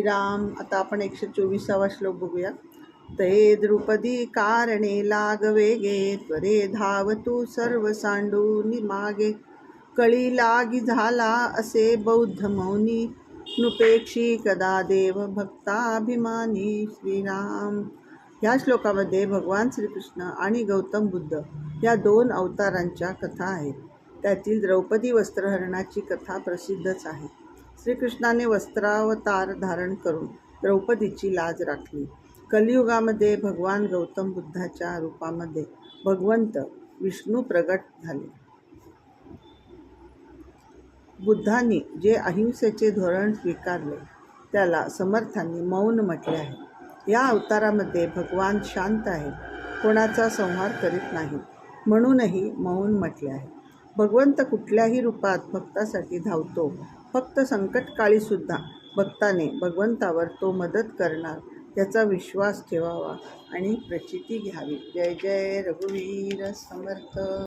श्रीराम आता आपण एकशे चोवीसावा श्लोक बघूया. ते द्रुपदी कारणे लाग वेगे त्वरे धावतू सर्व सांडूनी मागे कळी लागी झाला असे बौद्ध मौनी नुपेक्षी कदा देव भक्ताभिमानी. श्रीराम या श्लोकामध्ये भगवान श्रीकृष्ण आणि गौतम बुद्ध या दोन अवतारांच्या कथा आहेत. त्यातील द्रौपदी वस्त्रहरणाची कथा प्रसिद्धच आहे. श्रीकृष्णाने वस्त्रावतार धारण करून द्रौपदीची लाज राखली. कलियुगामध्ये भगवान गौतम बुद्धाच्या रूपामध्ये भगवंत विष्णू प्रगट झाले. बुद्धांनी जे अहिंसेचे धोरण स्वीकारले त्याला समर्थांनी मौन म्हटले आहे. या अवतारामध्ये भगवान शांत आहे कोणाचा संहार करीत नाही म्हणूनही मौन म्हटले आहे. भगवंत कुठल्याही रूपात भक्तासाठी धावतो. फक्त संकटकाळीसुद्धा भक्ताने भगवंतावर तो मदत करणार त्याचा विश्वास ठेवावा आणि प्रचिती घ्यावी. जय जय रघुवीर समर्थ.